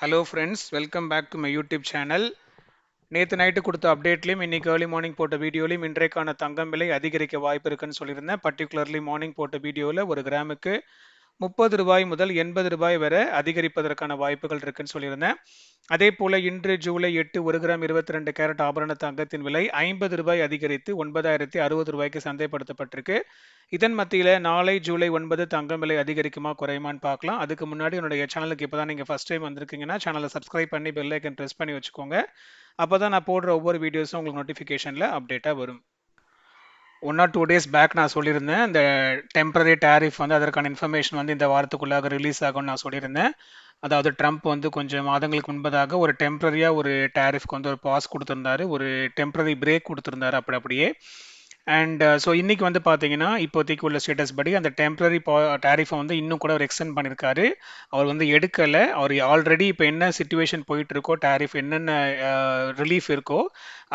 Hello friends welcome back to my YouTube channel நேற்று night கொடுத்த அப்டேட்லையும் இன்னைக்கு ஏர்லி மார்னிங் போட்ட வீடியோலையும் இன்றைக்கான தங்கம் விலை அதிகரிக்க வாய்ப்பு இருக்குன்னு சொல்லியிருந்தேன். பர்டிகுலர்லி மார்னிங் போட்ட வீடியோவில் ஒரு கிராமுக்கு முப்பது ரூபாய் முதல் எண்பது ரூபாய் வரை அதிகரிப்பதற்கான வாய்ப்புகள் இருக்குன்னு சொல்லியிருந்தேன். அதே போல இன்று ஜூலை எட்டு ஒரு கிராம் இருபத்தி ரெண்டு கேரட் ஆபரண தங்கத்தின் விலை ஐம்பது ரூபாய் அதிகரித்து ஒன்பதாயிரத்தி அறுபது ரூபாய்க்கு சந்தைப்படுத்தப்பட்டிருக்கு. இதன் மத்தியில் நாளை ஜூலை ஒன்பது தங்கம் விலை அதிகரிக்குமா குறையுமான்னு பார்க்கலாம். அதுக்கு முன்னாடி என்னுடைய சேனலுக்கு இப்போ தான் நீங்கள் ஃபஸ்ட் டைம் வந்திருக்கீங்கன்னா சேனலை சப்ஸ்கிரைப் பண்ணி பெல்லைக்கன் ப்ரெஸ் பண்ணி வச்சுக்கோங்க. அப்போ தான் நான் போடுற ஒவ்வொரு வீடியோஸும் உங்களுக்கு நோட்டிஃபிகேஷனில் அப்டேட்டாக வரும். One or two days back நான் சொல்லியிருந்தேன். இந்த டெம்பரரி டேரிஃப் வந்து அதற்கான இன்ஃபர்மேஷன் வந்து இந்த வாரத்துக்குள்ளாக ரிலீஸ் ஆகும்னு நான் சொல்லியிருந்தேன். அதாவது ட்ரம்ப் வந்து கொஞ்சம் மாதங்களுக்கு முன்பதாக ஒரு டெம்பரரியாக ஒரு டேரிஃப்க்கு வந்து ஒரு பாஸ் கொடுத்துருந்தாரு. ஒரு டெம்பரரி பிரேக் கொடுத்துருந்தாரு அப்படி அப்படியே. அண்ட் ஸோ uh, இன்னைக்கு வந்து பார்த்தீங்கன்னா இப்போதைக்கு உள்ள ஸ்டேட்டஸ் படி அந்த டெம்பரரி டேரிஃபை வந்து இன்னும் கூட அவர் எக்ஸ்டெண்ட் பண்ணியிருக்காரு அவர் வந்து எடுக்கலை. அவர் ஆல்ரெடி இப்போ என்ன சுச்சுவேஷன் போயிட்டு இருக்கோ டேரிஃப் என்னென்ன uh, ரிலீஃப் இருக்கோ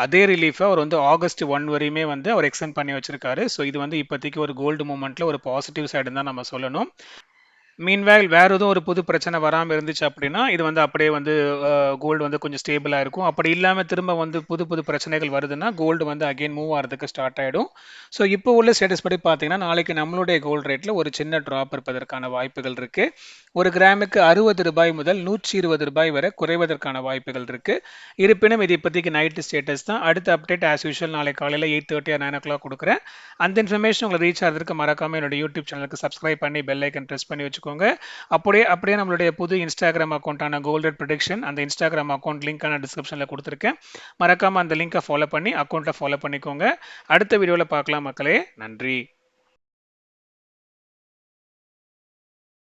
அதே ரிலீஃபை அவர் வந்து ஆகஸ்ட் ஒன் வரையுமே வந்து அவர் எக்ஸ்டெண்ட் பண்ணி வச்சிருக்காரு. ஸோ இது வந்து இப்போதைக்கு ஒரு கோல்டு மூமெண்ட்டில் ஒரு பாசிட்டிவ் சைடுன்னு தான் நம்ம சொல்லணும். மீன்வேல் வேறு எதுவும் ஒரு புது பிரச்சனை வராமல் இருந்துச்சு அப்படின்னா இது வந்து அப்படியே வந்து கோல்டு வந்து கொஞ்சம் ஸ்டேபிளாக இருக்கும். அப்படி இல்லாமல் திரும்ப வந்து புது புது பிரச்சனைகள் வருதுன்னா கோல்டு வந்து அகெயின் மூவ் ஆகிறதுக்கு ஸ்டார்ட் ஆகிடும் ஸோ இப்போ உள்ள ஸ்டேட்டஸ் படி பார்த்தீங்கன்னா நாளைக்கு நம்மளுடைய கோல்டு ரேட்டில் ஒரு சின்ன ட்ராப் இருப்பதற்கான வாய்ப்புகள் இருக்குது ஒரு கிராமுக்கு அறுபது ரூபாய் முதல் நூற்றி இருபது ரூபாய் வரை குறைவதற்கான வாய்ப்புகள் இருக்குது இருப்பினும் இது இப்போதைக்கு நைட்டு ஸ்டேட்டஸ் தான். அடுத்த அப்டேட் ஆஸ் யூஷுவல் நாளை காலையில் eight thirty nine o'clock கொடுக்குறேன். அந்த இன்ஃபர்மேஷன் உங்களுக்கு ரீச் ஆகிறதுக்கு மறக்காமல் என்னோட யூடியூப் சேனலுக்கு சப்ஸ்கிரைப் பண்ணி பெல் ஐக்கன் ப்ரெஸ் பண்ணி வச்சுக்கோங்க. அப்படியே அப்படியே நம்மளுடைய புது இன்ஸ்டாகிராம் அக்கௌண்ட்டான கோல்டட் ப்ரொடிக்ஷன் அந்த இன்ஸ்டாகிராம் அக்கௌண்ட் லிங்க்கான டிஸ்கிரிப்ஷனில் கொடுத்துருக்கேன். மறக்காமல் அந்த லிங்க்கை ஃபாலோ பண்ணி அக்கௌண்ட்டை ஃபாலோ பண்ணிக்கோங்க. அடுத்த வீடியோவில் பார்க்கலாம் மக்களே. நன்றி.